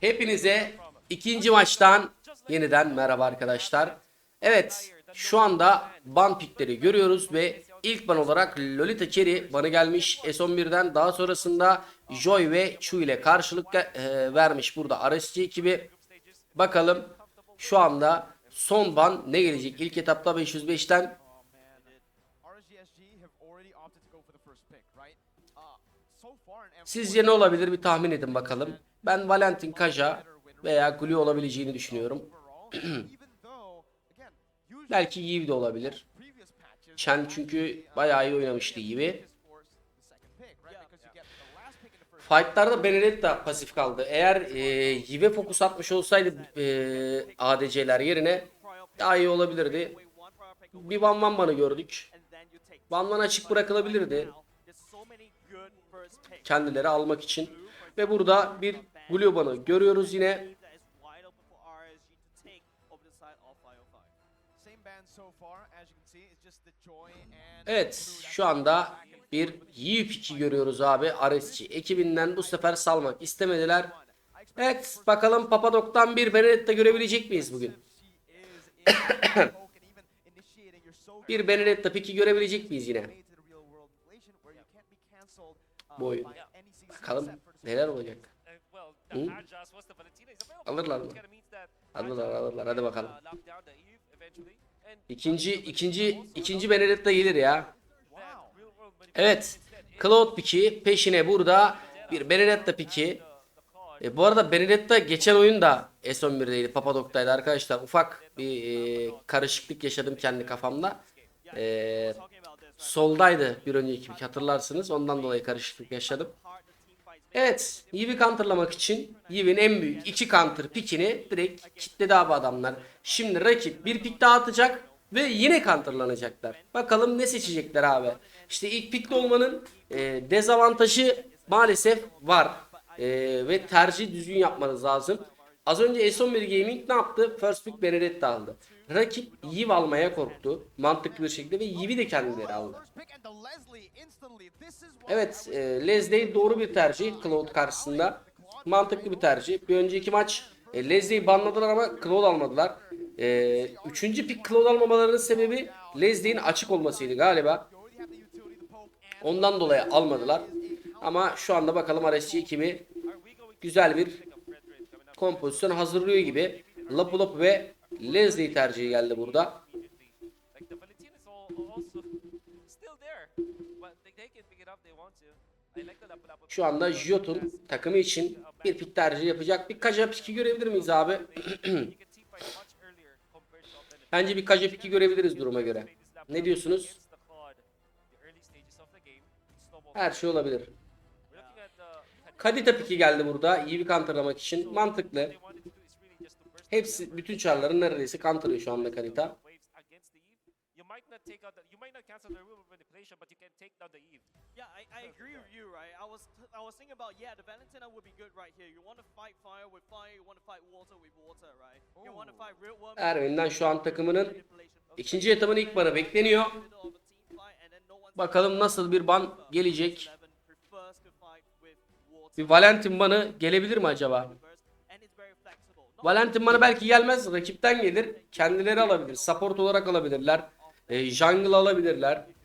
Hepinize ikinci maçtan yeniden merhaba arkadaşlar. Evet şu anda ban pikleri görüyoruz ve ilk ban olarak Lolita Cherry banı gelmiş S11'den daha sonrasında Joy ve Chu ile karşılık e, vermiş burada RSG ekibi. Bakalım şu anda son ban ne gelecek ilk etapta 505'ten Sizce ne olabilir bir tahmin edin bakalım. Ben Valentin Kaja veya Gully olabileceğini düşünüyorum. Belki Yiv de olabilir. Chen çünkü bayağı iyi oynamıştı Yivi. Fight'larda Benedetta pasif kaldı. Eğer e, Yive fokus atmış olsaydı e, ADC'ler yerine daha iyi olabilirdi. Bir Van Van Van'ı gördük. Van Van açık bırakılabilirdi. Kendileri almak için. Ve burada bir Glioban'ı görüyoruz yine. Evet şu anda bir Yiv piki görüyoruz abi. RSG ekibinden bu sefer salmak istemediler. Evet bakalım Papadok'tan bir Benedetta görebilecek miyiz bugün? Bir Benedetta piki görebilecek miyiz yine? Uh, Bu oyun. Bakalım neler olacak. Hı? Alırlar mı? Alırlar alırlar hadi bakalım. uh, İkinci ikinci ikinci Benedetta gelir ya. Evet. Cloud piki peşine burada bir Benedetta piki. E, bu arada Benedetta geçen oyun da S11'deydi. Papadok'taydı arkadaşlar. Ufak bir e, karışıklık yaşadım kendi kafamda. E, soldaydı bir önceki pik hatırlarsınız. Ondan dolayı karışıklık yaşadım. Evet. Yivi counterlamak için Yivi'nin en büyük iki counter pikini direkt kitledi abi adamlar. Şimdi rakip bir pik daha atacak ve yine counterlanacaklar. Bakalım ne seçecekler abi. İşte ilk pikli olmanın e, dezavantajı maalesef var. E, ve tercih düzgün yapmanız lazım. Az önce S11 Gaming ne yaptı? First pick Benedetta aldı. Rakip Yiv almaya korktu. Mantıklı bir şekilde ve Yiv'i de kendileri aldı. Evet, e, Leslie doğru bir tercih Cloud karşısında. Mantıklı bir tercih. Bir önceki maç e, Leslie'yi banladılar ama Cloud almadılar. E, üçüncü pick Cloud almamalarının sebebi Leslie'nin açık olmasıydı galiba. Ondan dolayı almadılar. Ama şu anda bakalım RSG ekibi güzel bir kompozisyon hazırlıyor gibi. Lapu Lapu ve Leslie tercihi geldi burada. Şu anda Jotun takımı için bir pick tercihi yapacak. Bir Kaja piki görebilir miyiz abi? Bence bir Kaja piki görebiliriz duruma göre. Ne diyorsunuz? Her şey olabilir. Kadita piki geldi burada. iyi bir counterlamak için. Mantıklı. Hepsi, bütün çarların neredeyse counterlıyor şu anda Kadita. might not take out the, you might not cancel the rule of manipulation, but you can take down the Eve. Yeah, I, I agree with you, right? I was I was thinking about yeah, the Valentina would be good right here. You want to fight fire with fire, you want to fight water with water, right? You want to fight real worm. Erwin'den şu an takımının ikinci etabın ilk barı bekleniyor. Bakalım nasıl bir ban gelecek. Bir Valentin banı gelebilir mi acaba? Valentin banı belki gelmez. Rakipten gelir. Kendileri alabilir. Support olarak alabilirler. E, jungle alabilirler.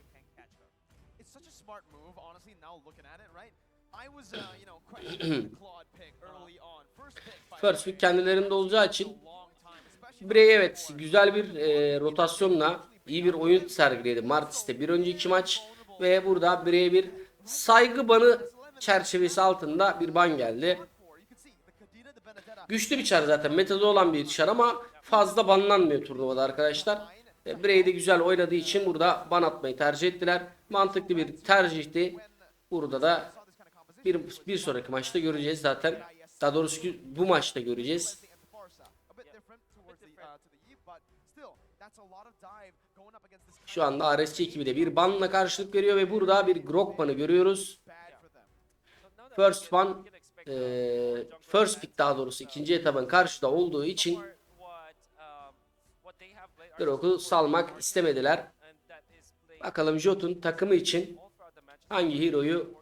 First pick kendilerinde olacağı için Bray evet güzel bir e, rotasyonla iyi bir oyun sergiledi Martis'te bir önceki maç ve burada Bray'e bir saygı banı çerçevesi altında bir ban geldi. Güçlü bir çar zaten metalı olan bir çar ama fazla banlanmıyor turnuvada arkadaşlar. E, Bray de güzel oynadığı için burada ban atmayı tercih ettiler. Mantıklı bir tercihti. Burada da bir, bir sonraki maçta göreceğiz zaten. Daha doğrusu bu maçta göreceğiz. Şu anda RSC ekibi de bir banla karşılık veriyor ve burada bir Grok banı görüyoruz. First one, jungle first pick daha doğrusu ikinci etabın karşıda olduğu için Grok'u salmak istemediler. Bakalım Jotun takımı için hangi hero'yu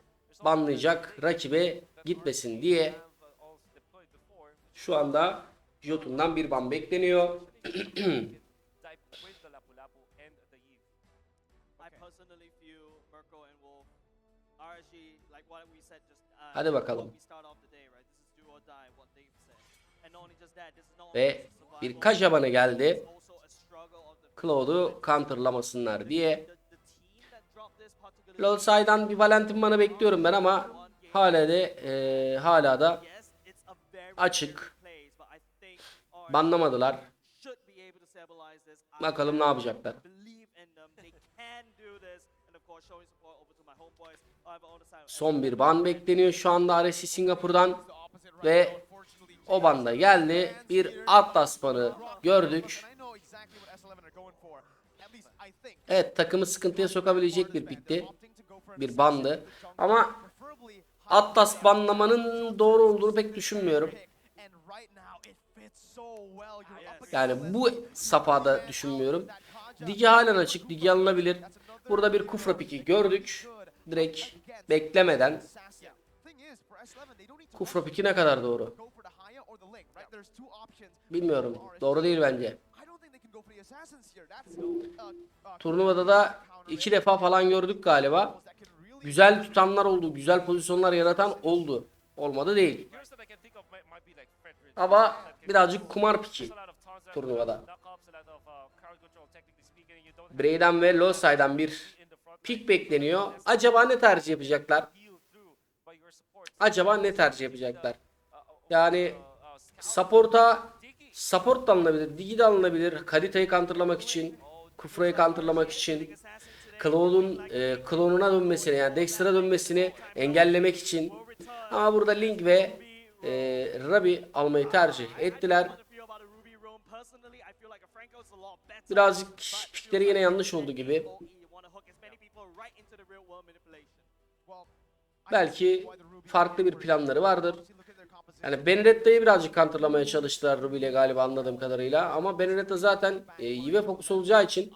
banlayacak rakibe gitmesin diye şu anda Jotun'dan bir ban bekleniyor. Personally feel Mirko and Wolf RSG like what we said just Hadi bakalım. Ve bir Kajaban'ı geldi. Cloud'u counterlamasınlar diye. the, the team that dropped this particular LoL bir Valentin bana bekliyorum ben ama hala da e, hala da Açık. banlamadılar. Bakalım ne yapacaklar. Son bir ban bekleniyor şu anda RSC Singapur'dan ve o banda geldi. Bir Atlas banı gördük. Evet takımı sıkıntıya sokabilecek bir pikti. Bir bandı. Ama Atlas banlamanın doğru olduğunu pek düşünmüyorum. Yani bu safhada düşünmüyorum. Digi halen açık. Digi alınabilir. Burada bir kufra piki gördük. Direkt beklemeden. Kufra piki ne kadar doğru? Bilmiyorum. Doğru değil bence. Turnuvada da iki defa falan gördük galiba. Güzel tutanlar oldu. Güzel pozisyonlar yaratan oldu. Olmadı değil. Ama birazcık kumar piki. Turnuvada. Bray'den ve Losay'dan bir pik bekleniyor. Acaba ne tercih yapacaklar? Acaba ne tercih yapacaklar? Yani support'a support da alınabilir, digi de alınabilir. Kadita'yı counterlamak için, Kufra'yı counterlamak için, Cloud'un e, klonuna dönmesini yani Dexter'a dönmesini engellemek için. Ama burada Link ve e, Rabi almayı tercih ettiler. Birazcık pikleri yine yanlış oldu gibi. Belki farklı bir planları vardır. Yani Benedetta'yı birazcık counterlamaya çalıştılar Ruby ile galiba anladığım kadarıyla. Ama Benedetta zaten e, Yive fokus olacağı için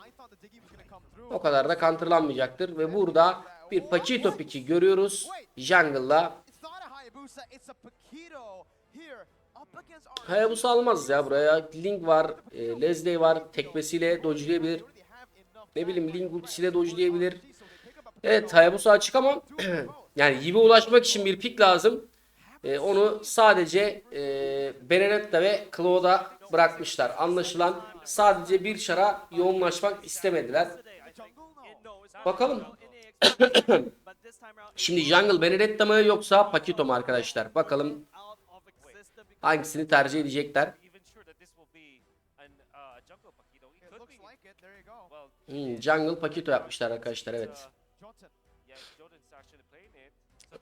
o kadar da counterlanmayacaktır. Ve burada bir Paquito piki görüyoruz. Jungle'la. Hayabusa almaz ya buraya. Link var, e, Leslie var. Tekmesiyle dodge'layabilir. Ne bileyim Link ultisiyle dodge'layabilir. Evet Hayabusa açık ama yani Yive ulaşmak için bir pik lazım. E, onu sadece e, Benedetta ve Claude'a bırakmışlar. Anlaşılan sadece bir şara yoğunlaşmak istemediler. Bakalım. Şimdi Jungle Benedetta mı yoksa Paquito mu arkadaşlar? Bakalım hangisini tercih edecekler. Hmm, Jungle Paquito yapmışlar arkadaşlar evet.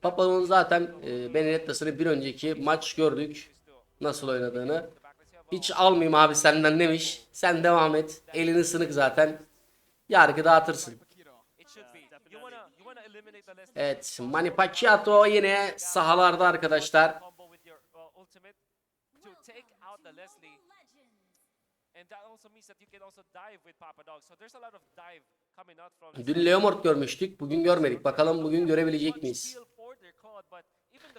Papa'nın zaten e, Benedetta'sını bir önceki maç gördük. Nasıl oynadığını. Hiç almayayım abi senden demiş. Sen devam et. Elini sınık zaten. Yargı dağıtırsın. Evet Manny Pacquiao yine sahalarda arkadaşlar. Dün Leomord görmüştük. Bugün görmedik. Bakalım bugün görebilecek miyiz?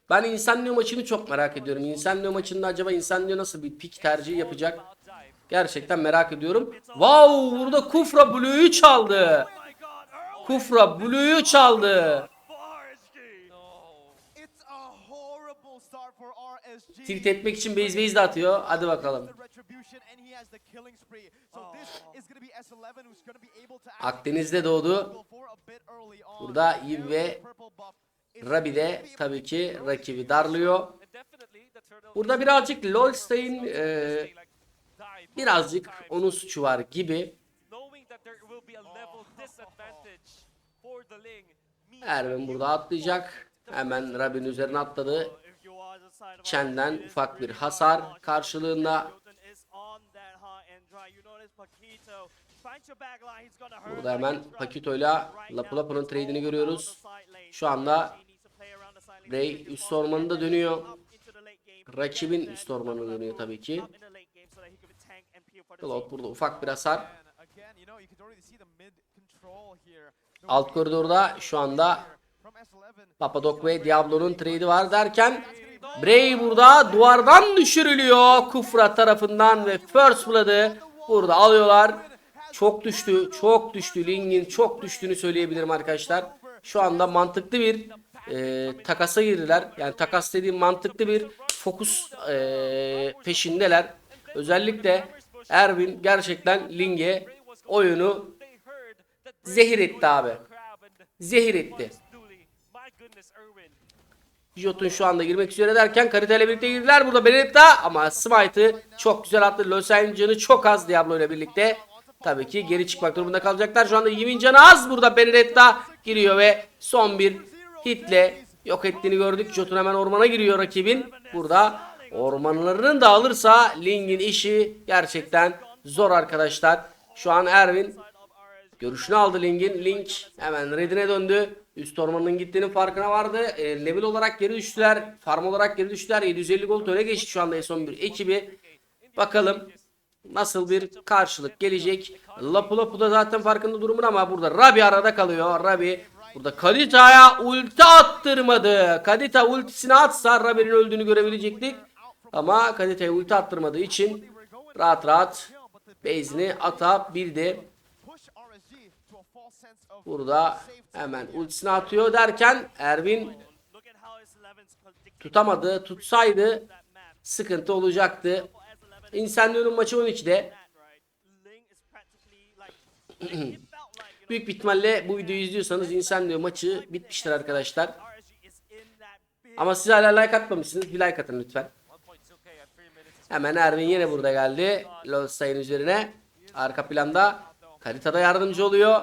Ben Insanlio maçını çok merak ediyorum. Insanlio maçında acaba Insanlio nasıl bir pik tercihi yapacak? Gerçekten merak ediyorum. Wow burada Kufra Blue'yu çaldı. Kufra Blue'yu çaldı. Tilt etmek için base base de atıyor. Hadi bakalım. Akdeniz'de doğdu. Burada Eve ve Rabi de tabii ki rakibi darlıyor. Burada birazcık Lolstein e, birazcık onun suçu var gibi. Erwin burada atlayacak. Hemen Rabi'nin üzerine atladı. Çenden ufak bir hasar karşılığında. Burada hemen Pakito'yla Lapu Lapu'nun trade'ini görüyoruz. Şu anda Ray üst ormanında dönüyor. Rakibin üst ormanına dönüyor tabii ki. Cloud burada ufak bir hasar. Alt koridorda şu anda Papadok ve Diablo'nun trade'i var derken Bray burada duvardan düşürülüyor Kufra tarafından ve First Blood'ı burada alıyorlar. Çok düştü, çok düştü. Ling'in çok düştüğünü söyleyebilirim arkadaşlar. Şu anda mantıklı bir e, takasa girdiler. Yani takas dediğim mantıklı bir fokus e, peşindeler. Özellikle Erwin gerçekten Ling'e oyunu zehir etti abi. Zehir etti. Jotun şu anda girmek üzere derken Karita birlikte girdiler. Burada Benedetta ama Smite'ı çok güzel attı. Lösen canı çok az Diablo ile birlikte. Tabii ki geri çıkmak durumunda kalacaklar. Şu anda Yimin canı az. Burada Benedetta giriyor ve son bir hitle yok ettiğini gördük. Jotun hemen ormana giriyor rakibin. Burada ormanlarını da alırsa Ling'in işi gerçekten zor arkadaşlar. Şu an Erwin Görüşünü aldı Ling'in. Link hemen redine döndü. Üst ormanının gittiğinin farkına vardı. E, level olarak geri düştüler. Farm olarak geri düştüler. 750 gold öne geçti şu anda S11 ekibi. Bakalım nasıl bir karşılık gelecek. Lapu Lapu da zaten farkında durumun ama burada Rabi arada kalıyor. Rabi burada Kadita'ya ulti attırmadı. Kadita ultisini atsa Rabi'nin öldüğünü görebilecektik. Ama Kadita'ya ulti attırmadığı için rahat rahat base'ini atabildi. Burada hemen ultisini atıyor derken Erwin Look at how S11's dictating tutamadı. Tutsaydı sıkıntı olacaktı. S11 İnsanların maçı 12'de. Büyük bir ihtimalle bu videoyu izliyorsanız insan maçı bitmiştir arkadaşlar. Ama siz hala like atmamışsınız. Bir like atın lütfen. 1.2k at 3 minutes. Hemen Erwin yine burada geldi. Lol sayın üzerine. Arka planda Karita'da yardımcı oluyor.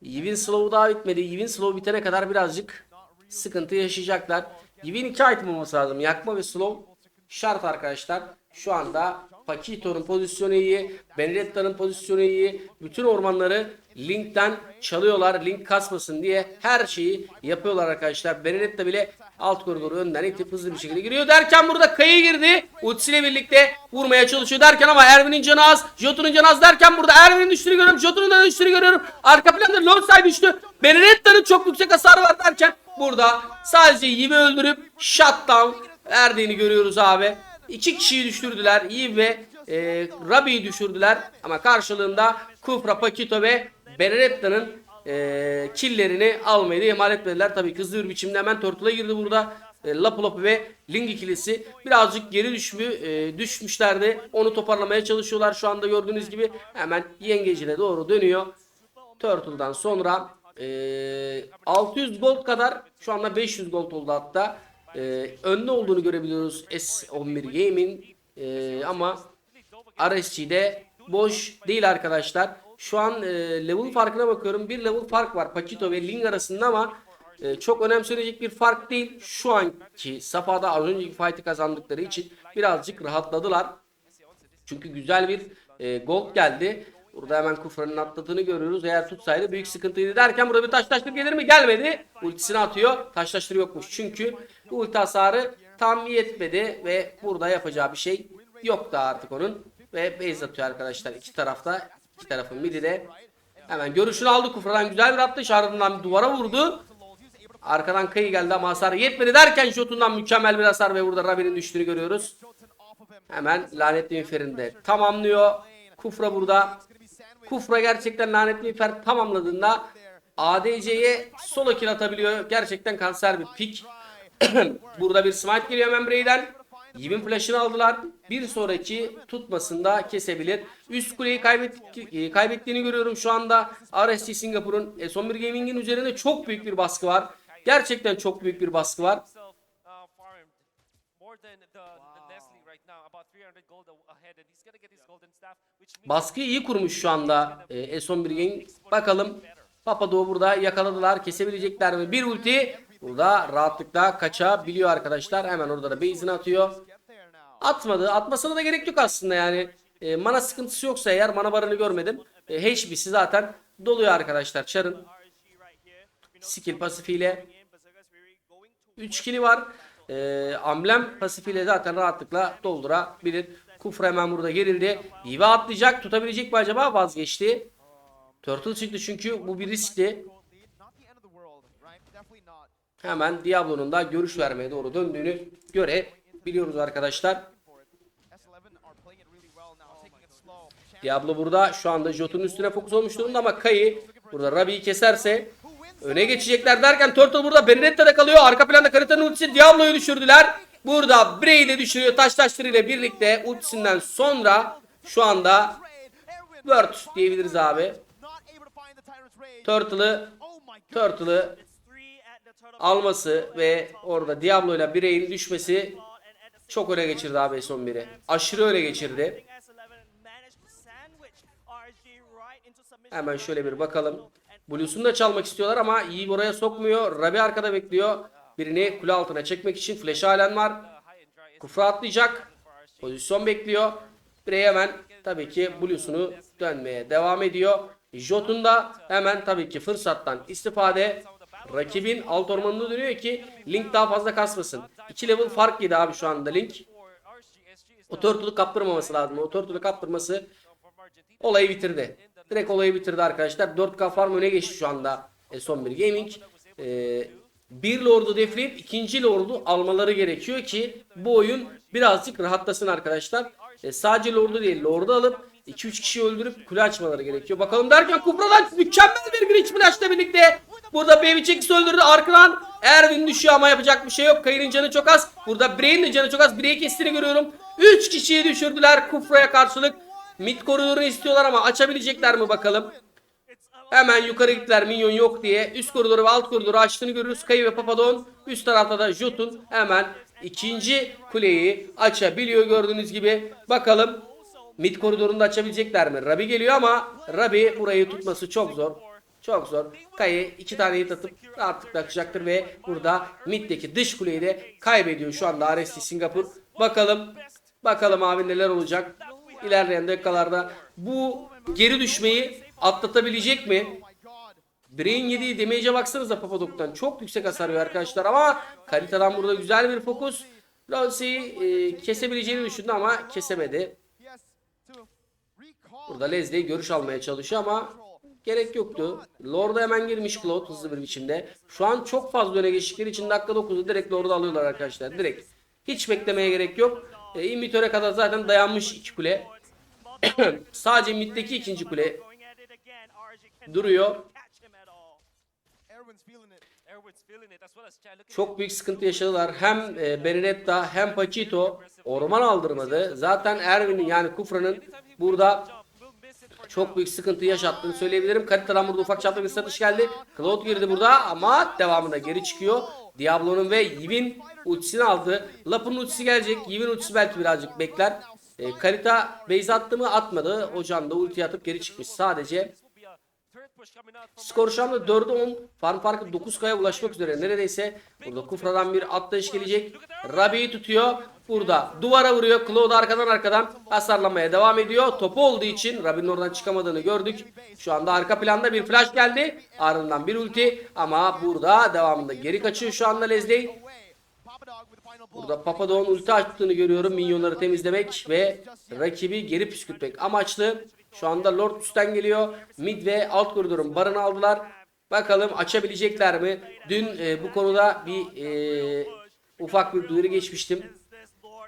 Yivin slow daha bitmedi. Yivin slow bitene kadar birazcık sıkıntı yaşayacaklar. Yivin iki item olması lazım. Yakma ve slow şart arkadaşlar. Şu anda Pakito'nun pozisyonu iyi. Benedetta'nın pozisyonu iyi. Bütün ormanları Link'ten çalıyorlar. Link kasmasın diye her şeyi yapıyorlar arkadaşlar. Benedetta bile alt koridoru önden itip hızlı bir şekilde giriyor. Derken burada Kayı girdi. Ultisiyle birlikte vurmaya çalışıyor derken ama Erwin'in canı az. Jotun'un canı az derken burada Erwin'in düştüğünü görüyorum. Jotun'un da düştüğünü görüyorum. Arka planda Lonsay düştü. Benedetta'nın çok yüksek hasarı var derken burada sadece Yive öldürüp shutdown verdiğini görüyoruz abi. İki kişiyi düşürdüler. Yive ve e, Rabi'yi düşürdüler. Ama karşılığında Kufra, Pakito ve Benedetta'nın e, killerini almayı da ihmal etmediler. Tabii hızlı bir biçimde hemen Turtle'a girdi burada. E, Lapu Lapu ve Ling ikilisi birazcık geri düşmü, e, düşmüşlerdi. Onu toparlamaya çalışıyorlar şu anda gördüğünüz gibi. Hemen yengecine doğru dönüyor. Turtle'dan sonra e, 600 gold kadar şu anda 500 gold oldu hatta. E, önde olduğunu görebiliyoruz S11 Game'in E, ama RSG'de boş değil arkadaşlar. Şu an e, level farkına bakıyorum. Bir level fark var Pakito ve Ling arasında ama e, çok önemsenecek bir fark değil. Şu anki safhada az önceki fight'i kazandıkları için birazcık rahatladılar. Çünkü güzel bir e, gold geldi. Burada hemen Kufra'nın atladığını görüyoruz. Eğer tutsaydı büyük sıkıntıydı derken burada bir taşlaştır gelir mi? Gelmedi. Ultisini atıyor. Taşlaştır yokmuş. Çünkü ulti hasarı tam yetmedi ve burada yapacağı bir şey yoktu artık onun. Ve base atıyor arkadaşlar iki tarafta. iki tarafın midi de. Hemen görüşünü aldı Kufra'dan güzel bir atış ardından bir duvara vurdu. Arkadan kayı geldi ama hasar yetmedi derken Jotun'dan mükemmel bir hasar ve burada Rabi'nin düştüğünü görüyoruz. Hemen lanetli miğferini de tamamlıyor. Kufra burada. Kufra gerçekten lanetli miğfer tamamladığında ADC'ye solo kill atabiliyor. Gerçekten kanser bir pik. burada bir smite geliyor hemen Bray'den. Flash'ını aldılar. Bir sonraki tutmasında kesebilir. Üst kuleyi kaybettik, e, kaybettiğini görüyorum şu anda. RSC Singapur'un e, son bir gaming'in üzerinde çok büyük bir baskı var. Gerçekten çok büyük bir baskı var. Himself, farmed more than the, the Leslie right now, about 300 gold a- ahead, and he's gonna get his golden staff, which means Baskıyı iyi kurmuş şu anda e, S11 Gaming. Bakalım Papadoğu burada yakaladılar. Kesebilecekler mi? Bir ulti. Burada rahatlıkla kaçabiliyor arkadaşlar. Hemen orada da base'ini atıyor. Atmadı. Atmasına da gerek yok aslında yani. E, mana sıkıntısı yoksa eğer mana barını görmedim. E, HB'si zaten doluyor arkadaşlar. Char'ın skill pasifiyle in Berserker's Fury going to 3 kili var. E, amblem pasifiyle zaten rahatlıkla doldurabilir. Kufra hemen burada gerildi. Yiva atlayacak. Tutabilecek mi acaba? Vazgeçti. Turtle çıktı çünkü bu bir riskti. not the end of the world, right? Hemen Diablo'nun da görüş vermeye doğru döndüğünü görebiliyoruz arkadaşlar. S11 are playing it really well now, taking it slow. Diablo burada şu anda Jotun'un üstüne fokus olmuş durumda ama Kayı burada Rabi'yi keserse öne geçecekler derken Turtle burada Benedetta'da kalıyor. Arka planda Karita'nın ultisi Diablo'yu düşürdüler. Burada Bray de düşürüyor. Taş taşları ile birlikte ultisinden sonra şu anda Word diyebiliriz abi. Turtle'ı. Turtle'ı alması ve orada Diablo ile Bray'in düşmesi çok öne geçirdi abi son biri. Aşırı öne geçirdi. Hemen şöyle bir bakalım. Blues'unu da çalmak istiyorlar ama iyi oraya sokmuyor. Rabi arkada bekliyor. Birini kule altına çekmek için flash halen var. Kufra atlayacak. Pozisyon bekliyor. Bray hemen tabii ki Blues'unu dönmeye devam ediyor. Jotun da hemen tabii ki fırsattan istifade rakibin alt ormanını dönüyor ki Link daha fazla kasmasın. 2 level fark yedi abi şu anda Link. O turtle'u kaptırmaması lazım. O turtle'u kaptırması olayı bitirdi. Direkt olayı bitirdi arkadaşlar. 4K farm öne geçti şu anda e, son bir gaming. E, bir lordu defleyip ikinci lordu almaları gerekiyor ki bu oyun birazcık rahatlasın arkadaşlar. E, sadece lordu değil lordu alıp 2-3 kişi öldürüp kule açmaları gerekiyor. Bakalım derken Kupra'dan mükemmel bir Grinch Flash'la birlikte burada Baby Chex öldürdü. Arkadan Erwin düşüyor ama yapacak bir şey yok. Kayır'ın canı çok az. Burada Bray'in de canı çok az. Bray'i kestiğini görüyorum. 3 kişiyi düşürdüler Kufra'ya karşılık. Mid koridorunu istiyorlar ama açabilecekler mi bakalım. Hemen yukarı gittiler minyon yok diye. Üst koridoru ve alt koridoru açtığını görürüz. Kayı ve Papadon. Üst tarafta da Jotun hemen ikinci kuleyi açabiliyor gördüğünüz gibi. Bakalım mid koridorunu da açabilecekler mi? Rabi geliyor ama Rabi burayı tutması çok zor. Çok zor. Kayı iki tane hit atıp rahatlıkla açacaktır ve burada middeki dış kuleyi de kaybediyor şu anda RSC Singapur. Bakalım bakalım abi neler olacak ilerleyen dakikalarda. Bu geri düşmeyi atlatabilecek mi? Brain yediği damage'e baksanıza Papadok'tan. Çok yüksek hasar veriyor arkadaşlar ama Karita'dan burada güzel bir fokus. Lonsey'i e, kesebileceğini düşündü ama kesemedi. Burada Leslie görüş almaya çalışıyor ama gerek yoktu. Lord'a hemen girmiş Claude hızlı bir biçimde. Şu an çok fazla öne geçtikleri için dakika 9'da direkt Lord'u alıyorlar arkadaşlar. Direkt. Hiç beklemeye gerek yok. E, invitöre kadar zaten dayanmış iki kule. Sadece middeki ikinci kule duruyor. Çok büyük sıkıntı yaşadılar. Hem e, Benedetta hem Pachito orman aldırmadı. Zaten Erwin'in yani Kufra'nın burada çok büyük sıkıntı yaşattığını söyleyebilirim. Karita'dan burada ufak çapta bir satış geldi. Cloud girdi burada ama devamında geri çıkıyor. Diablo'nun ve Yivin ultisini aldı. Lap'ın ultisi gelecek. Yivin ultisi belki birazcık bekler. E, Karita base attı mı atmadı. O can da ulti atıp geri çıkmış. Sadece Skor şu anda 4'e 10. Farm farkı 9K'ya ulaşmak üzere. Neredeyse burada Kufra'dan bir atlayış gelecek. Rabi'yi tutuyor. Burada duvara vuruyor. Claude arkadan arkadan hasarlamaya devam ediyor. Topu olduğu için Rabi'nin oradan çıkamadığını gördük. Şu anda arka planda bir flash geldi. Ardından bir ulti ama burada devamında geri kaçıyor şu anda Leslie. Burada Papadon ulti açtığını görüyorum. Minyonları temizlemek ve rakibi geri püskürtmek amaçlı. Şu anda Lord üstten geliyor. Mid ve alt koridorun barını aldılar. Bakalım açabilecekler mi? Dün e, bu konuda bir e, ufak bir duyuru geçmiştim.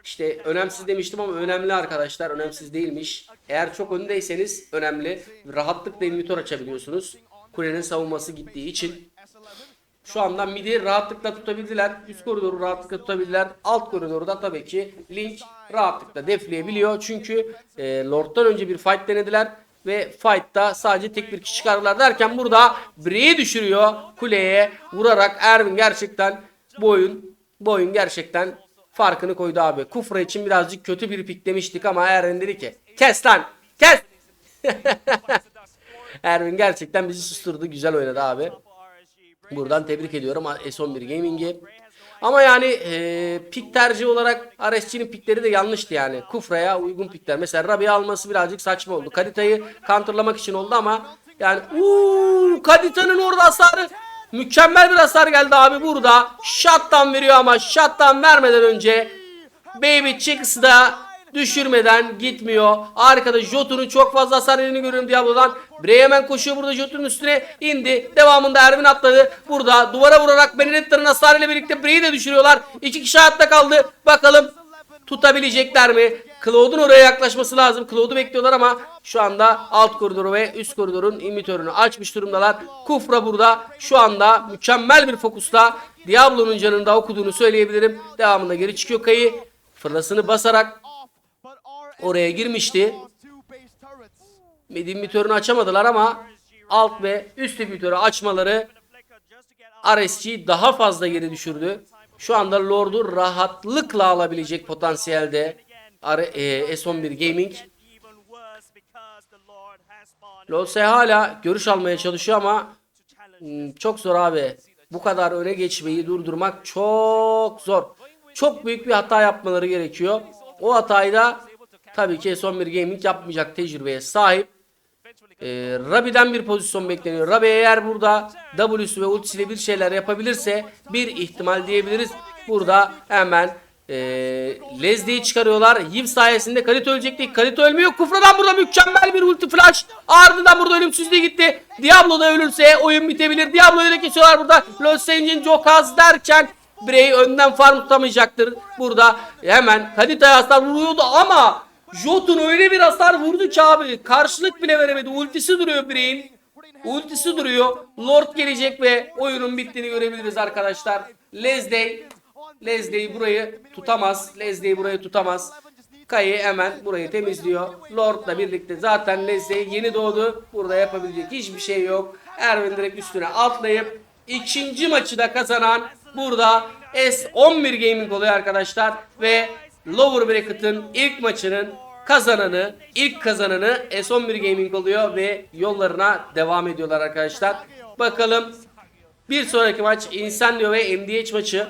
İşte önemsiz demiştim ama önemli arkadaşlar. Önemsiz değilmiş. Eğer çok öndeyseniz önemli. Rahatlıkla invitor açabiliyorsunuz. Kulenin savunması gittiği için. Şu anda midi rahatlıkla tutabildiler. Üst koridoru rahatlıkla tutabildiler. Alt koridoru da tabii ki Link rahatlıkla defleyebiliyor. Çünkü e, Lord'dan önce bir fight denediler. Ve fight'ta sadece tek bir kişi çıkardılar derken burada Bray'i düşürüyor kuleye vurarak Erwin gerçekten bu oyun bu oyun gerçekten farkını koydu abi. Kufra için birazcık kötü bir pik demiştik ama Erwin dedi ki kes lan kes. Erwin gerçekten bizi susturdu. Güzel oynadı abi. Buradan tebrik ediyorum S11 Gaming'i. Ama yani e, pik tercih olarak RSG'nin pikleri de yanlıştı yani. Kufra'ya uygun pikler. Mesela Rabi'yi alması birazcık saçma oldu. Kadita'yı counterlamak için oldu ama yani uuu Kadita'nın orada hasarı mükemmel bir hasar geldi abi burada. Shutdown veriyor ama shutdown vermeden önce Baby Chicks da düşürmeden gitmiyor. Arkada Jotun'un çok fazla hasar yediğini görüyorum Diablo'dan. Bray hemen koşuyor burada Jotun'un üstüne indi. Devamında Erwin atladı. Burada duvara vurarak Benedetta'nın hasarıyla birlikte Bray'i de düşürüyorlar. İki kişi hayatta kaldı. Bakalım tutabilecekler mi? Claude'un oraya yaklaşması lazım. Claude'u bekliyorlar ama şu anda alt koridoru ve üst koridorun imitörünü açmış durumdalar. Kufra burada şu anda mükemmel bir fokusta Diablo'nun canında okuduğunu söyleyebilirim. Devamında geri çıkıyor Kayı. Fırlasını basarak oraya girmişti. Mid imitörünü açamadılar ama alt ve üst imitörü açmaları RSG daha fazla geri düşürdü. Şu anda Lord'u rahatlıkla alabilecek potansiyelde e, S11 Gaming. Lose hala görüş almaya çalışıyor ama hmm, çok zor abi. Bu kadar öne geçmeyi durdurmak çok zor. Çok büyük bir hata yapmaları gerekiyor. O hatayı da tabii ki S11 Gaming yapmayacak tecrübeye sahip. Ee, Rabi'den bir pozisyon bekleniyor. Rabi eğer burada W'su ve ultisiyle bir şeyler yapabilirse bir ihtimal diyebiliriz. Burada hemen e, Leslie'yi çıkarıyorlar. Yiv sayesinde Kalito ölecekti. Kalito ölmüyor. Kufra'dan burada mükemmel bir ulti flash. Ardından burada ölümsüzlüğü gitti. Diablo da ölürse oyun bitebilir. Diablo'yu da kesiyorlar burada. Los Angeles çok az derken Bray önden farm tutamayacaktır. Burada hemen Kalito'ya hasar vuruyordu ama Jotun öyle bir hasar vurdu ki abi. Karşılık bile veremedi. Ultisi duruyor Bray'in. Ultisi duruyor. Lord gelecek ve oyunun bittiğini görebiliriz arkadaşlar. Leslie Leslie burayı tutamaz. Leslie burayı tutamaz. Kayı hemen burayı temizliyor. Lord'la birlikte zaten Leslie yeni doğdu. Burada yapabilecek hiçbir şey yok. Erwin direkt üstüne atlayıp ikinci maçı da kazanan burada S11 Gaming oluyor arkadaşlar. Ve Lower Bracket'ın ilk maçının kazananı, ilk kazananı S11 Gaming oluyor ve yollarına devam ediyorlar arkadaşlar. Bakalım bir sonraki maç Incendio ve MDH maçı.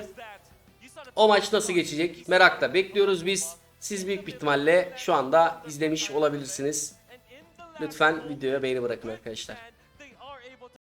O maç nasıl geçecek? Merakla bekliyoruz biz. Siz büyük bir ihtimalle şu anda izlemiş olabilirsiniz. Lütfen videoya beğeni bırakın arkadaşlar.